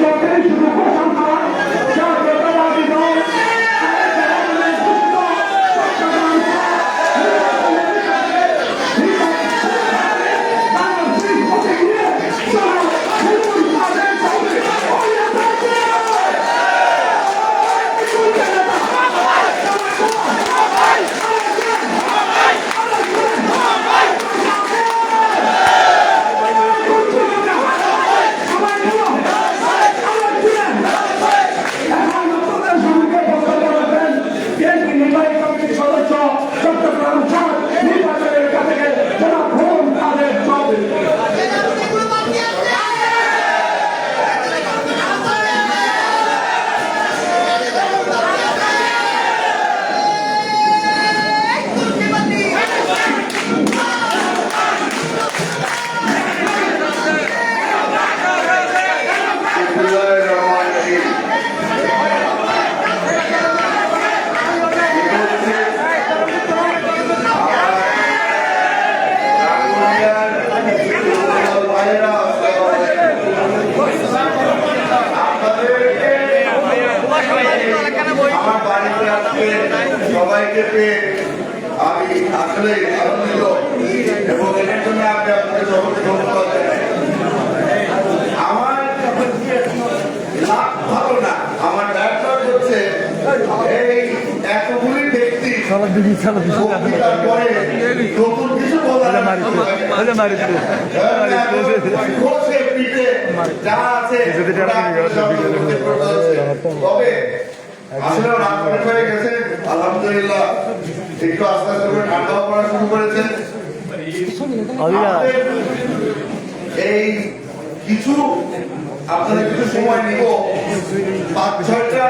সদস্য আলহামদুলিল্লাহ। একটু আস্তে আস্তে করে করেছে এই কিছু আপনাদের কিছু সময় নিব পাঁচ ছয়টা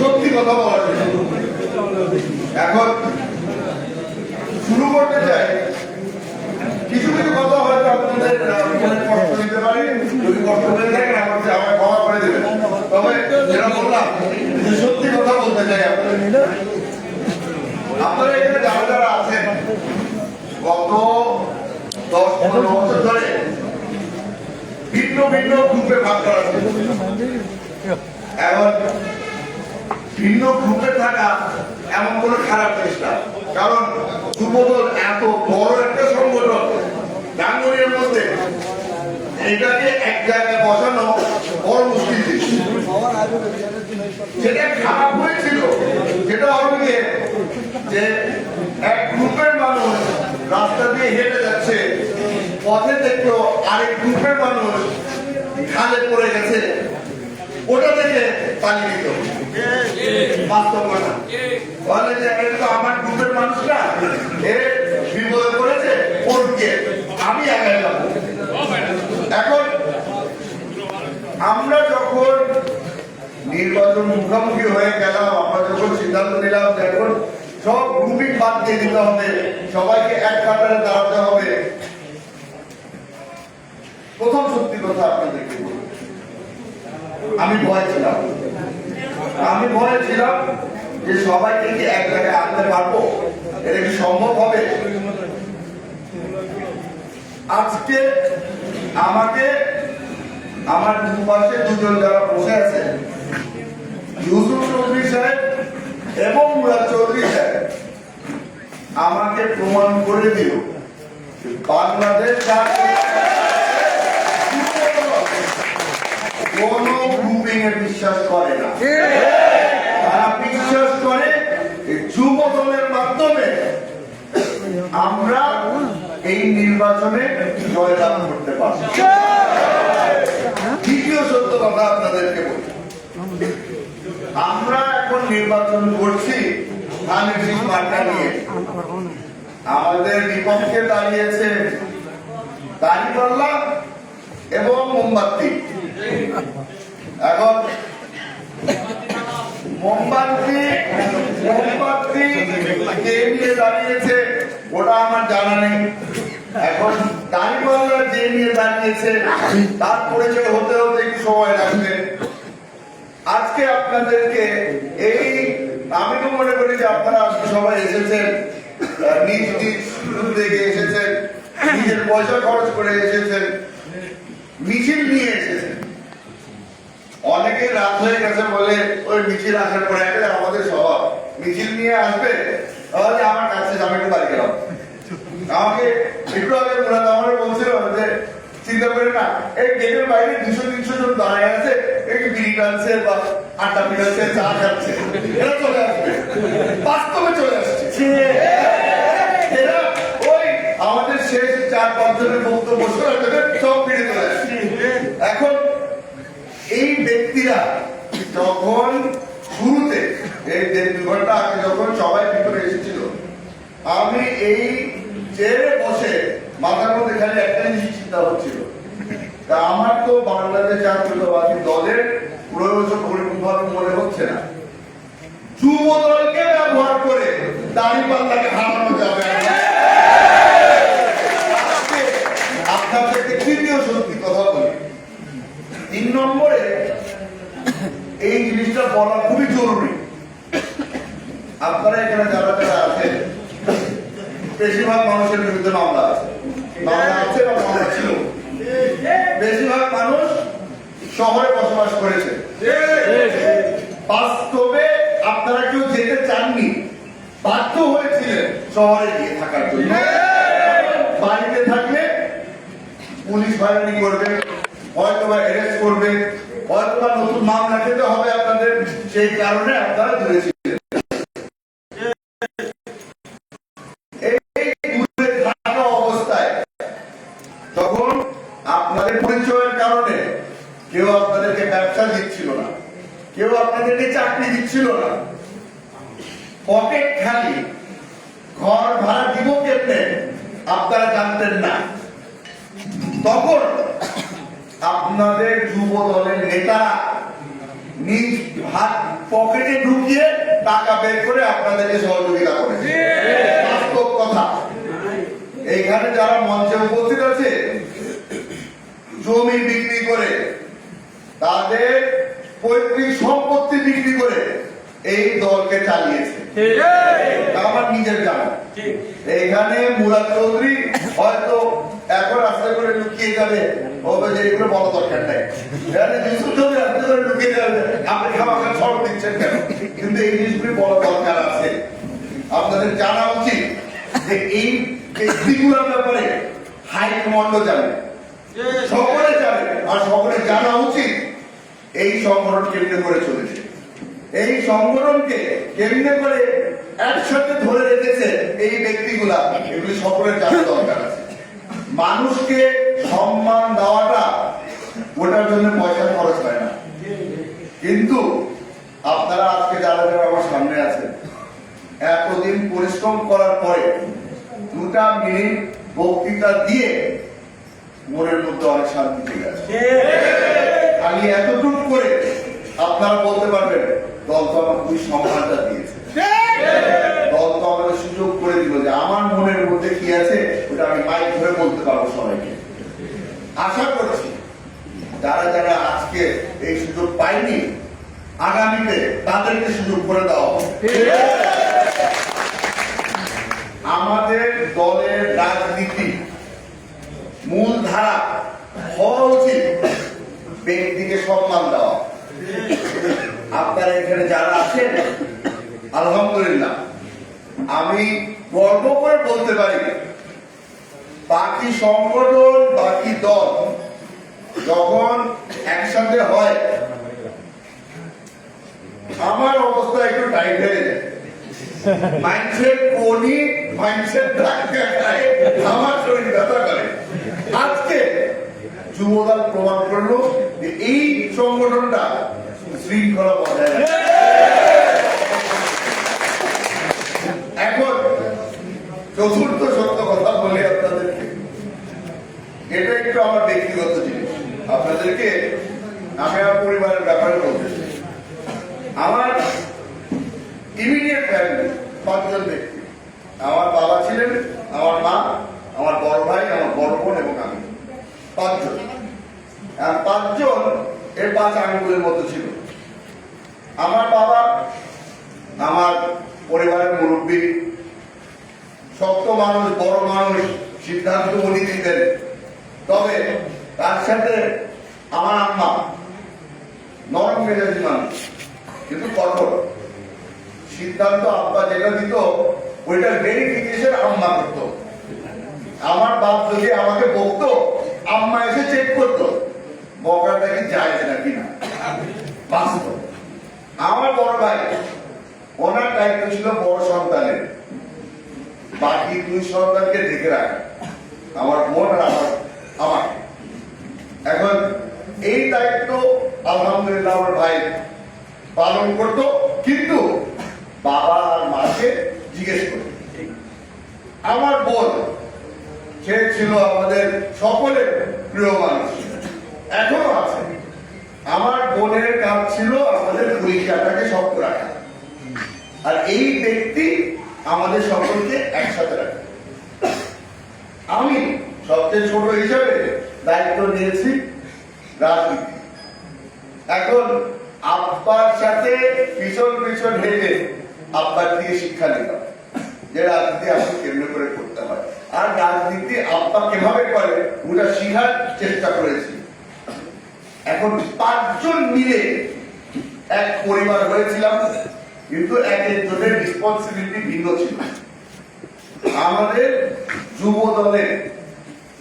সত্যি কথা বলার জন্য এখন শুরু করতে চাই। কিছু কিছু কথা হয়তো আপনাদের কষ্ট দিতে পারে, যদি কষ্ট হয়ে থাকে আমাকে আমাকে ক্ষমা করে দেবেন। তবে যেটা বললাম, যে সত্যি কথা বলতে চাই আপনারা এখানে যারা যারা আছেন, গত দশ পনেরো বছর ধরে ভিন্ন ভিন্ন গ্রুপে ভাগ করা এখন ভিন্ন গ্রুপে থাকা এমন কোনো খারাপ জিনিস না। কারণ যুবদল এত বড় একটা সংগঠন ডাঙ্গরিয়ার মধ্যে, এটাকে এক জায়গায় বসানো বড় মুশকিল সেটা খারাপ হয়েছিল যেটা হবে যে এক গ্রুপের মানুষ রাস্তা দিয়ে হেঁটে যাচ্ছে, পথে দেখল আরেক গ্রুপের মানুষ খালে পড়ে গেছে, ওটা দেখে পালিয়ে দিত বাস্তব হয়ে গেলাম, আমরা সিদ্ধান্ত নিলাম সব গ্রুপিং বাদ দিয়ে দিতে হবে, সবাইকে এক কাতারে দাঁড়াতে হবে, প্রথম সত্যি কথা আপনাদেরকে বলি। আমি ভয় ছিলাম। আমি ভয় ছিলাম যে সবাইকে কি এক জায়গায় আনতে পারব? এটা কি সম্ভব হবে? আজকে আমাকে আমার দুপাশে দুজন যারা বসে আছে, ইউসুফ চৌধুরী সাহেব এবং মুরাদ চৌধুরী সাহেব, আমাকে প্রমাণ করে দিল বাংলাদেশ কোন এ বিশ্বাস করে না। তারা বিশ্বাস করে যুব দলের মাধ্যমে আমরা এই নির্বাচনে জয়লাভ করতে পারব। দ্বিতীয় সত্য কথা আপনাদেরকে বলি। আমরা এখন নির্বাচন করছি ধানের শীষ মার্কা নিয়ে। আমাদের বিপক্ষে দাঁড়িয়েছে দাঁড়িপাল্লা এবং মোমবাতি এখন মোমবাতি মোমবাতি কে নিয়ে দাঁড়িয়েছে, ওটা আমার জানা নেই। এখন দাঁড়িপাল্লা যে নিয়ে দাঁড়িয়েছে, তার পরিচয় হতে হতে একটু সময় লাগবে। আজকে আপনাদেরকে এই, আমি তো মনে করি যে আপনারা সবাই এসেছেন নিজ নিজ এসেছেন, নিজের পয়সা খরচ করে এসেছেন, মিছিল নিয়ে এসেছে অনেকে রাত হয়ে গেছে বলে ওই মিছিল আসার পরে আমাদের স্বভাব। মিছিল নিয়ে আসবে? তাহলে আমার কাছে আমি একটু বাড়ি গেলাম। আমাকে একটু আগে মুরাদ আমার বলছিল যে, চিন্তা করে না, এই গেটের বাইরে দুশো, তিনশো জন দাঁড়িয়ে আছে, এই বিড়ি বা চা খাচ্ছে, এরা চলে বাস্তবে চলে আসছে। ওই আমাদের শেষ চার, পাঁচ জনের বক্তব্য সব ফিরে চলে আসছে এখন এই ব্যক্তিরা যখন এই দেড় দু ঘণ্টা আগে যখন সবাই ভিতরে এসেছিল, আমি এই চেয়ারে বসে মাথার মধ্যে খালি একটা জিনিস চিন্তা হচ্ছিল তা আমার তো বাংলাদেশ জাতীয়তাবাদী দলের প্রয়োজন পরিপূর্ণভাবে মনে হচ্ছে না। যুব দলকে ব্যবহার করে দাঁড়িপাল্লাকে হারানো যাবে আপনাদেরকে তৃতীয় সত্যি কথা বলি। তিন নম্বরে এই জিনিসটা বলা খুবই জরুরি। আপনারা এখানে যারা যারা আছেন, বেশিরভাগ মানুষের বিরুদ্ধে মামলা আছে। মামলা আছে বা মামলা ছিল? বেশিরভাগ মানুষ শহরে বসবাস করেছে। বাস্তবে আপনারা কেউ যেতে চাননি, বাধ্য হয়েছিলেন শহরে গিয়ে থাকার জন্য। বাড়িতে থাকলে পুলিশ হয়রানি করবে হয়তো বা অ্যারেস্ট করবে হয়তো বা নতুন মামলা খেতে হবে আপনাদের, সেই কারণে আপনারা দূরে আপনাদের পরিচয়ের কারণে কেউ আপনাদেরকে ব্যবসা দিচ্ছিল না কেউ আপনাদেরকে চাকরি দিচ্ছিল না। পকেট খালি ঘর ভাড়া দিব কেমনে? আপনারা জানতেন না। তখন আপনাদের যুব দলের নেতারা নিজ হাত পকেটে ঢুকিয়ে টাকা বের করে আপনাদেরকে সহযোগিতা করেছে। বাস্তব কথা। এইখানে যারা মঞ্চে উপস্থিত আছে জমি বিক্রি করে তাদের পৈতৃক সম্পত্তি বিক্রি করে এই দলকে চালিয়েছে। আমার নিজের জানা। এখানে মুরাদ চৌধুরী হয়তো এখন আস্তে করে লুকিয়ে যাবে বলবে যে এগুলো বড় দরকার নাই। এখানে ইউসুফ চৌধুরী আস্তে করে লুকিয়ে যাবে আপনি খাওয়া সড়ক দিচ্ছেন কেন? কিন্তু এই জিনিসগুলি বড় দরকার আছে। আপনাদের জানা উচিত যে এই ব্যক্তিগুলোর ব্যাপারে হাইকমান্ড জানে। সকলে জানে, আর সকলে জানা উচিত এই সংগঠন কেন্দ্র করে চলেছে। এই সংগঠনকে কেন্দ্র করে একসাথে ধরে রেখেছে এই ব্যক্তিগুলা, এগুলি সকলের জানা দরকার আছে। মানুষকে সম্মান দেওয়াটা, ওটার জন্য পয়সা খরচ হয় না। কিন্তু আপনারা আজকে যারা যারা আমার সামনে আছেন, এতদিন পরিশ্রম করার পরে দুটা মিনিট বক্তৃতা দিয়ে মনের মধ্যে অনেক শান্তি চলে আসে। আমি এতটুকু করে আপনারা বলতে পারবেন দল তো আমাকে খুবই সম্মানটা দিয়েছে। দল তো আমাকে সুযোগ করে দিল যে আমার মনের মধ্যে কি আছে ওটা আমি মাইক ধরে বলতে পারব সবাইকে। আশা করছি যারা যারা আজকে এই সুযোগ পায়নি আগামীতে তাদেরকে সুযোগ করে দেওয়া হবে। আমাদের দলের রাজনীতি ধারা, হওয়া উচিত ব্যক্তিকে সম্মান দেওয়া। আপনারা এখানে যারা আছেন, আলহামদুলিল্লাহ, আমি গর্ব করে বলতে পারি, বাকি সংগঠন, বাকি দল যখন একসাথে হয়, আমার অবস্থা একটু টাইট হয়ে যায়। মাইন্ডসেট কোনি মাইন্ডসেট আমার শরীর ব্যথা করে। যুবদল প্রমাণ করল যে এই সংগঠনটা শৃঙ্খলা বজায় এখন চতুর্থ সত্য কথা বলি আপনাদেরকে। এটা একটু আমার ব্যক্তিগত জিনিস। আপনাদেরকে আমি আমার পরিবারের ব্যাপারে বলতে। আমার ইমিডিয়েট ফ্যামিলি পাঁচজন ব্যক্তি। আমার বাবা ছিলেন, আমার মা, আমার বড় ভাই, আমার বড় বোন এবং আমি। পাঁচজন। আর পাঁচজন এর পাঁচ আঙ্গুলের মতো ছিল। আমার বাবা, আমার পরিবারের মুরব্বী, শক্ত মানুষ, বড় মানুষ, সিদ্ধান্ত উনি দিতেন তবে তার সাথে আমার আম্মা নরম মেজাজি মানুষ কিন্তু কঠোর সিদ্ধান্ত আব্বা যেটা দিত ওইটার ভেরিফিকেশন আম্মা করতো আমার বাপ যদি আমাকে বকতো আম্মা এসে চেক করতো বকাটা কি যায় নাকি না বাস্তব আমার বড় ভাই ওনার দায়িত্ব ছিল বড় সন্তানের বাকি দুই সন্তানকে দেখে রাখা আমার বোন আর আমার আমার এখন এই দায়িত্ব আলহামদুলিল্লাহ আমার ভাই পালন করতো, কিন্তু বাবা আর মাকে জিজ্ঞেস করতো। আমার বোন, সে ছিল আমাদের সকলের প্রিয় মানুষ, এখনও আছে। আমার বোনের কাজ ছিল আমাদের পরীক্ষাটাকে শক্ত রাখা। আর এই ব্যক্তি আমাদের সকলকে একসাথে রাখে। আমি সবচেয়ে ছোট হিসাবে দায়িত্ব নিয়েছি রাজনীতি। এখন আব্বার সাথে পিছন পিছন হেঁটে আব্বার দিয়ে শিক্ষা নিলাম যে রাজনীতি আসলে কেমনে করে করতে হয়। আর রাজনীতি আব্বা কীভাবে করে, ওটা শিখার চেষ্টা করেছি। এখন পাঁচজন মিলে এক পরিবার হয়েছিলাম, কিন্তু এক একজনের রেসপন্সিবিলিটি ভিন্ন ছিল। আমাদের যুব দলের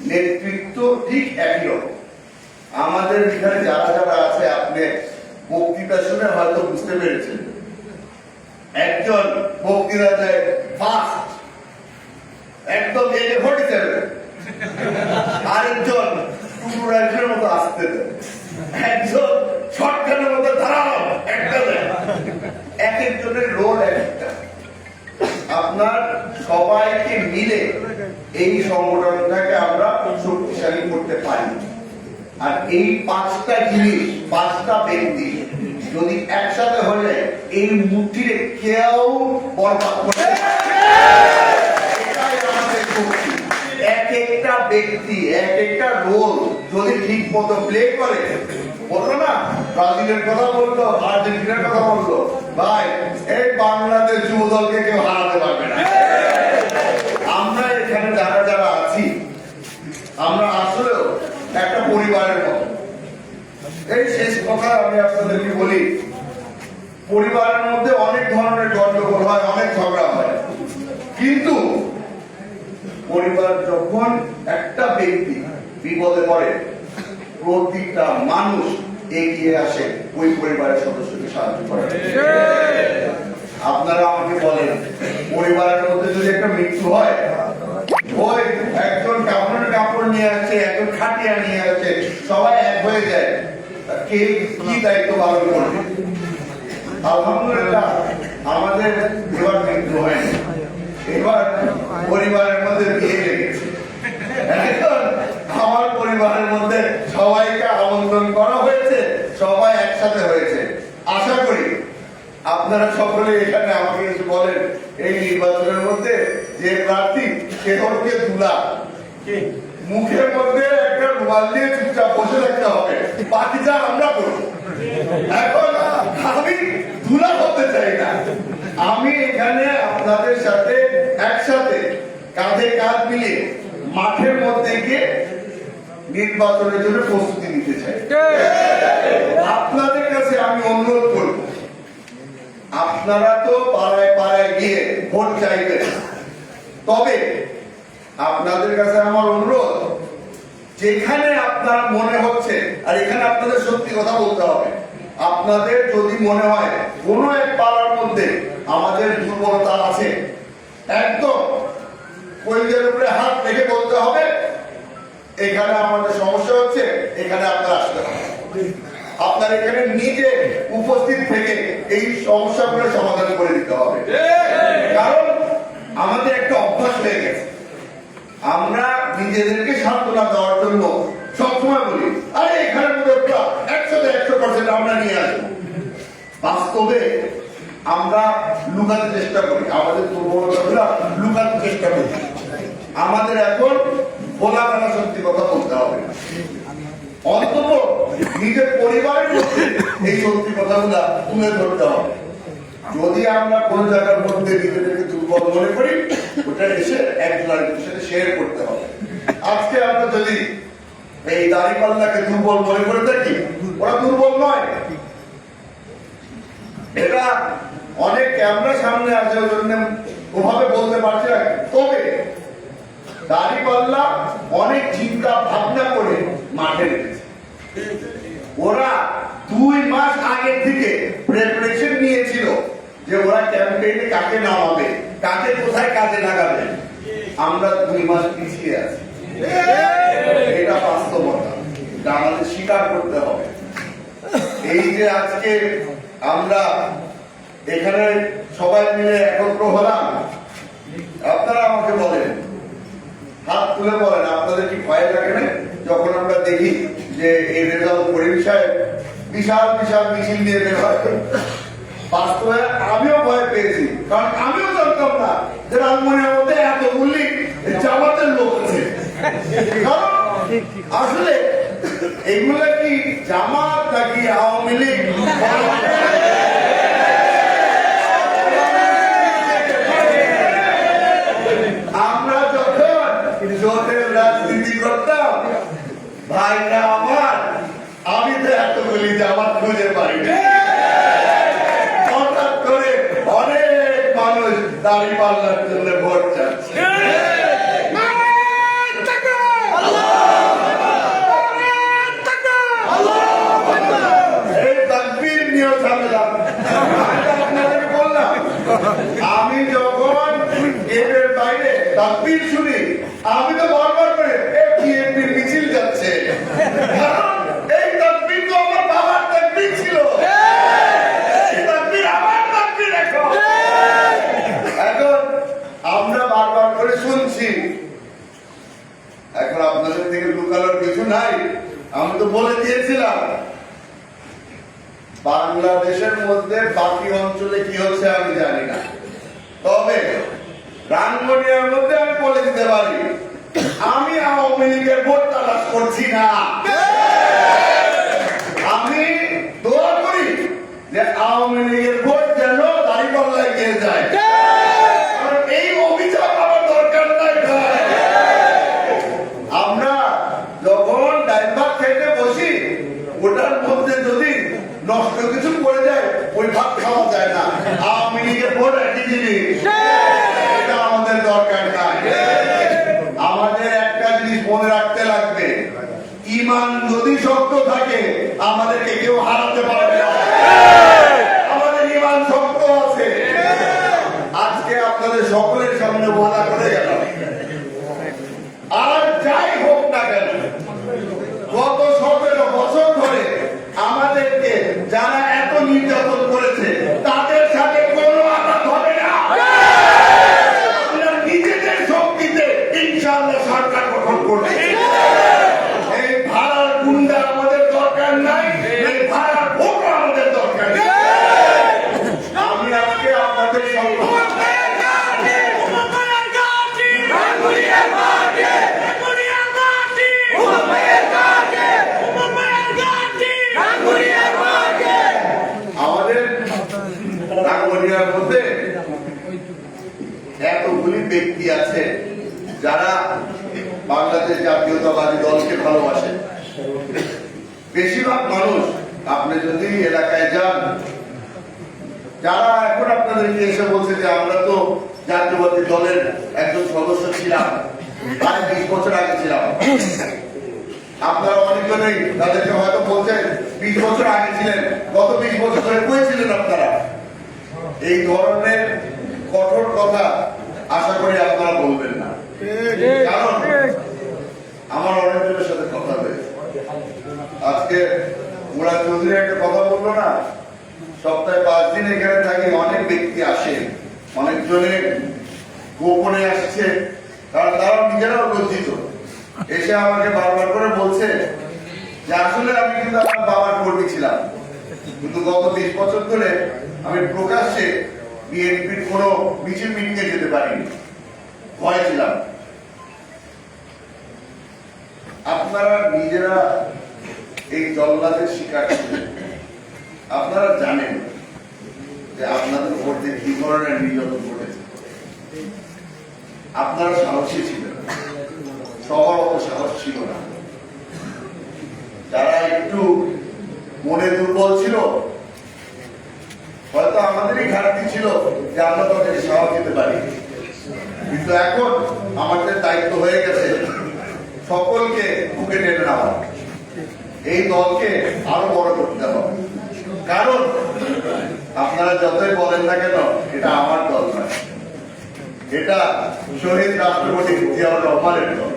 নেতৃত্ব ঠিক একই রকম। আমাদের এখানে যারা যারা আছে, আপনি বক্তৃতা শুনে হয়তো বুঝতে পেরেছেন। একজন বক্তৃতা দেয় ফাস্ট একদম একে ফোর্টি সেভেন আরেকজন টুকরো রাইফেলের মতো আসতে একজন মতো দাঁড়াও, একটা এক একজনের রোল একটা। আপনার সবাইকে মিলে এই সংগঠনটাকে আমরা শক্তিশালী করতে পারি। আর এই পাঁচটা জিনিস, পাঁচটা ব্যক্তি যদি একসাথে হলে এই মুঠিরে কেউ বরবাদ করে। এক একটা ব্যক্তি, এক একটা রোল যদি ঠিক মতো প্লে করে না, ব্রাজিলের কথা আর্জেন্টিনার কথা ভাই, এই বাংলাদেশ যুব দলকে কেউ হারাতে পারবে না আমরা এখানে যারা যারা আছি, আমরা একটা পরিবারের মতো। এই শেষ কথা আমি আপনাদেরকে বলি, পরিবারের মধ্যে অনেক ধরনের গন্ডগোল হয়, অনেক ঝগড়া হয়। কিন্তু পরিবার যখন একটা ব্যক্তি বিপদে পড়ে, প্রতিটা মানুষ এগিয়ে আসে ওই পরিবারের সদস্যকে সাহায্য করে আপনারা আমাকে বলেন পরিবারের মধ্যে যদি একটা মৃত্যু হয় ওই একজন কাপড়ের কাপড় নিয়ে আসছে একজন খাটিয়া নিয়ে আসছে সবাই এক হয়ে যায় তা কে কি দায়িত্ব পালন করবে। আলহামদুলিল্লাহ আমাদের এবার মৃত্যু হয়নি। এবার পরিবারের মধ্যে বিয়ে লেগেছে। এখন আমার পরিবারের মধ্যে সবাইকে আমন্ত্রণ করা হয়েছে সবাই একসাথে হয়েছে। আশা করি আপনারা সকলে এখানে আমাকে এসে বলেন এই নির্বাচনের মধ্যে যে প্রার্থী সে হচ্ছে তুলা মুখের মধ্যে একটা রুমাল দিয়ে চুপচাপ বসে থাকতে হবে। বাকিটা আমরা করব। এখন আমি ধুলা হতে চাই না। আমি এখানে আপনাদের সাথে একসাথে কাঁধে কাঁধ মিলিয়ে মাঠের মধ্যে গিয়ে নির্বাচনের জন্য প্রস্তুতি নিতে চাই। আপনাদের কাছে আমি অনুরোধ করব আপনারা তো পাড়ায় পাড়ায় গিয়ে ভোট চাইবেন। তবে আপনাদের কাছে আমার অনুরোধ যেখানে আপনার মনে হচ্ছে আর এখানে আপনাদের সত্যি কথা বলতে হবে। আপনাদের যদি মনে হয় কোন এক পাড়ার মধ্যে আমাদের দুর্বলতা আছে একদম কইলের উপরে হাত রেখে বলতে হবে এখানে আমাদের সমস্যা হচ্ছে এখানে আপনার আসতে হবে আপনার এখানে নিজে উপস্থিত থেকে এই সমস্যাগুলো সমাধান করে দিতে হবে। কারণ আমাদের একটা অভ্যাস হয়ে গেছে। আমরা নিজেদেরকে সান্ত্বনা দেওয়ার জন্য সবসময় বলি, আরে এখানে একশোতে একশো পার্সেন্ট আমরা নিয়ে আসব। বাস্তবে আমরা লুকাতে চেষ্টা করি, আমাদের দুর্বলতাগুলো লুকাতে চেষ্টা করি। আমাদের এখন খোলামেলা সত্যি কথা বলতে হবে। অন্তত নিজের পরিবারের মধ্যে এই সত্যি কথাগুলো তুলে ধরতে হবে। যদি আমরা কোন জায়গার মধ্যে নিজেদেরকে দুর্বল মনে করি, ওটা এসে আরেকজনের সাথে শেয়ার করতে হবে। আজকে আমরা যদি এই দাঁড়িপাল্লাকে দুর্বল মনে করে থাকি, ওরা দুর্বল নয়। এটা অনেক ক্যামেরা সামনে আছে, ওই জন্য ওভাবে বলতে পারছি না। তবে দাঁড়িপাল্লা অনেক চিন্তা ভাবনা করে মাঠে নেমেছে ওরা দুই মাস আগে থেকে প্রিপারেশন নিয়েছিল যে ওরা ক্যাম্পেইনে কাকে নামাবে, কাকে কোথায় কাজে লাগাবে। আমরা দুই মাস পিছিয়ে আছি। এটা বাস্তবতা। এটা আমাদের স্বীকার করতে হবে। এই যে আজকে আমরা এখানে সবাই মিলে একত্র হলাম, আপনারা আমাকে বলেন, হাত তুলে বলেন, আপনাদের কি ভয় লাগে না? যখন আমরা দেখি যে এই রেজাল্ট করিম বিশাল বিশাল মিছিল নিয়ে বের হয়। বাস্তবে আমিও ভয় পেয়েছি, কারণ আমিও জানতাম না যে রাজমনির মধ্যে এত মূল্য জামাতের লোক আছে কারণ আসলে এগুলা কি জামাত নাকি আওয়ামী লীগ? আমরা যখন জোটের রাজনীতি করতাম, ভাইরা আমার, আমি তো এতগুলি জামাত খুঁজে পাই হঠাৎ করে অনেক মানুষ দাড়ি পাল্লার জন্য ভোট চাচ্ছে এই তাকবীর নিয়েও ঝামেলা। আমি তো আপনাদেরকে বললাম, আমি যখন গেটের বাইরে আমি তো জাতীয়বাদী দলের একজন সদস্য ছিলাম, প্রায় বিশ বছর আগে ছিলাম। আপনারা অনেকজনেই তাদেরকে হয়তো বলছেন, বিশ বছর আগে ছিলেন, গত বিশ বছর ধরে কই ছিলেন আপনারা? এই ধরনের কঠোর কথা আশা করি আপনারা বলবেন না। কারণ আমার অনেকজনের সাথে কথা হয়েছে। আজকে ওরা চৌধুরী একটা কথা বলল না, সপ্তাহে পাঁচ দিন এখানে থাকি, অনেক ব্যক্তি আসে। অনেকজনের গোপনে আসছে, কারণ তারা নিজেরাও লজ্জিত। এসে আমাকে বারবার করে বলছে যে, আসলে আমি কিন্তু আমার বাবার কর্মী ছিলাম। কিন্তু গত বিশ বছর ধরে আমি প্রকাশ্যে বিএনপির কোনো মিছিল মিটিংয়ে যেতে পারিনি। ভয় ছিলাম। আপনারা নিজেরা এই জল্লাদের শিকার আপনারা জানেন আপনাদের ভোটে কি ধরনের নির্যাতন ঘটেছে আপনারা সাহসী ছিলেন। সবার অত সাহস ছিল না। যারা একটু মনে দুর্বল ছিল, হয়তো আমাদেরই ঘাটতি ছিল যে আমরা তাদেরকে সাহস দিতে পারি। কিন্তু এখন আমাদের দায়িত্ব হয়ে গেছে সকলকে বুকে টেনে নেওয়া। এই দলকে আরও বড় করতে হবে। কারণ আপনারা যতই বলেন না কেন, এটা আমার দল নয়। এটা শহীদ রাষ্ট্রপতি জিয়াউর রহমানের দল।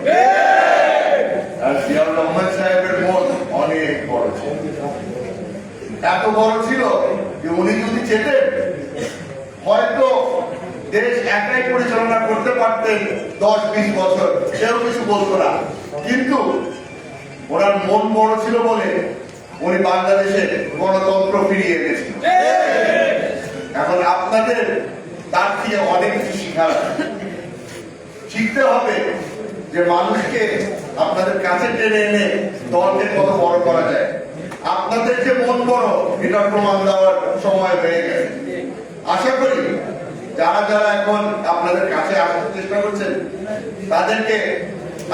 আর জিয়াউর রহমান সাহেবের মন অনেক বড় ছিল। এত বড় ছিল যে উনি যদি চেতেন, হয়তো দেশ একাই পরিচালনা করতে পারতেন দশ, বিশ বছর। কেউ কিছু বলতো না। কিন্তু ওনার মন বড় ছিল বলে উনি বাংলাদেশে গণতন্ত্র ফিরিয়ে এনেছেন এখন আপনাদের তার থেকে অনেক কিছু শিখার শিখতে হবে যে মানুষকে আপনাদের কাছে টেনে এনে দলকে কত বড় করা যায়। আপনাদের যে মন বড়, এটা প্রমাণ দেওয়ার সময় হয়ে গেছে। আশা করি যারা যারা এখন আপনাদের কাছে আসার চেষ্টা করছেন, তাদেরকে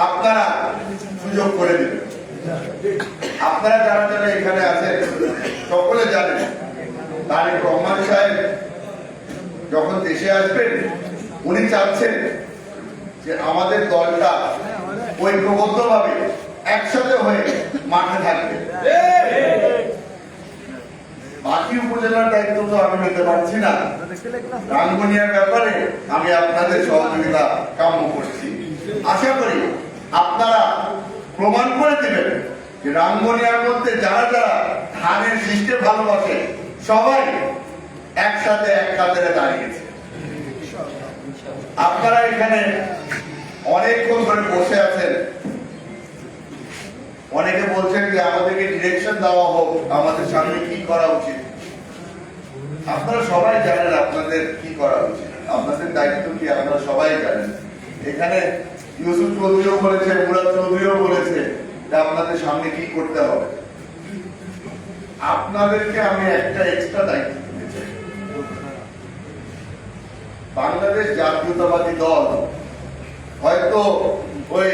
আপনারা সুযোগ করে দেবেন। আপনারা যারা যারা এখানে আছেন, সকলে জানেন, তারেক রহমান সাহেব যখন দেশে আসবেন, উনি চাচ্ছেন যে আমাদের দলটা ঐক্যবদ্ধ ভাবে একসাথে হয়ে মাঠে থাকবে। বাকি উপজেলার দায়িত্ব তো আমি নিতে পারছি না। রাঙ্গুনিয়ার ব্যাপারে আমি আপনাদের সহযোগিতা কাম্য করছি। আশা করি আপনারা প্রমাণ করে দেবেন যে রাঙ্গুনিয়ার মধ্যে যারা যারা ধানের সৃষ্টি ভালোবাসে, সবাই একসাথে এক কাতারে দাঁড়িয়েছে। আপনারা এখানে অনেকক্ষণ ধরে বসে আছেন। অনেকে বলছেন যে আমাদেরকে ডিরেকশন দেওয়া হোক, আমাদের সামনে কি করা উচিত। আপনারা সবাই জানেন আপনাদের কি করা উচিত। আপনাদের দায়িত্ব কি আপনারা সবাই জানেন। এখানে ইউসুফ চৌধুরীও বলেছে, মুরাদ চৌধুরীও বলেছে যে আপনাদের সামনে কি করতে হবে। আপনাদেরকে আমি একটা এক্সট্রা দায়িত্ব বাংলাদেশ জাতীয়তাবাদী দল হয়তো ওই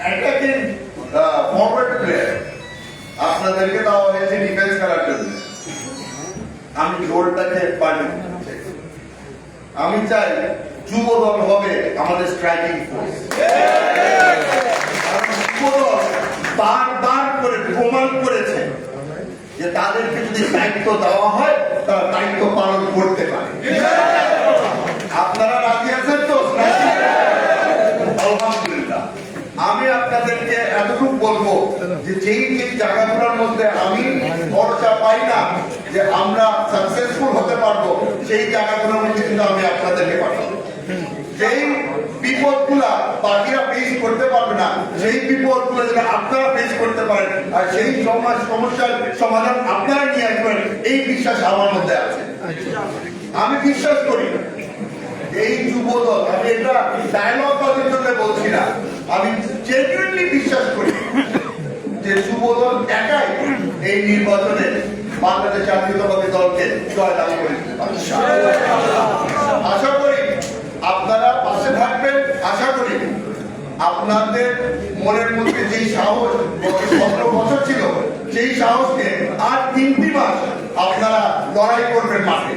অ্যাটাকিং ফরওয়ার্ড প্লেয়ার আপনাদেরকে দেওয়া হয়েছে ডিফেন্স খেলার জন্য। আমি জোরটাকে চাই। আমি চাই যুব দল হবে আমাদের স্ট্রাইকিং ফোর্স বারবার করে প্রমাণ করেছে যে তাদেরকে যদি দায়িত্ব দেওয়া হয়, তারা দায়িত্ব পালন করতে পারে। আপনারা রাজি আছেন তো? আলহামদুলিল্লাহ। আমি আপনাদেরকে এতটুকু বলব যে যেই যেই জায়গাগুলোর মধ্যে আমি ভরসা পাই না যে আমরা সাকসেসফুল হতে পারব, সেই জায়গাগুলোর মধ্যে কিন্তু আমি আপনাদেরকে পাঠাবো। যেই বিপদগুলা বাকিরা ফেস করতে পারবে না, সেই বিপদগুলো যেন আপনারা ফেস করতে পারেন, আর সেই সমাজ সমস্যার সমাধান আপনারা নিয়ে আসবেন, এই বিশ্বাস আমার মধ্যে আছে। আমি বিশ্বাস করি, এই যুবদল, আমি এটা ডায়লগ জন্য বলছি না, আমি জেনুইনলি বিশ্বাস করি যে যুবদল একাই এই নির্বাচনে বাংলাদেশ জাতীয়তাবাদী দলকে জয়লাভ করে আশা করি আপনারা পাশে থাকবেন আশা করি আপনাদের মনের মধ্যে যেই সাহস সতেরো বছর ছিল, সেই সাহসকে আর তিনটি মাস আপনারা লড়াই করবেন মাঠে।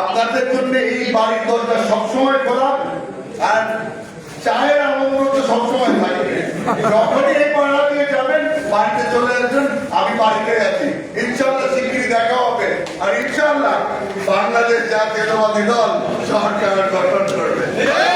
আপনাদের জন্য এই বাড়ির দরজা সবসময় খোলা আর চায়ের আনন্দ তো সবসময় থাকবে যখনই এই পাড়া দিয়ে যাবেন, বাড়িতে চলে আসবেন, আমি বাড়িতে আছি। ইনশাল্লাহ শিগগিরই দেখা হবে। আর ইনশাল্লাহ বাংলাদেশ জাতীয়তাবাদী দল সরকার গঠন করবে।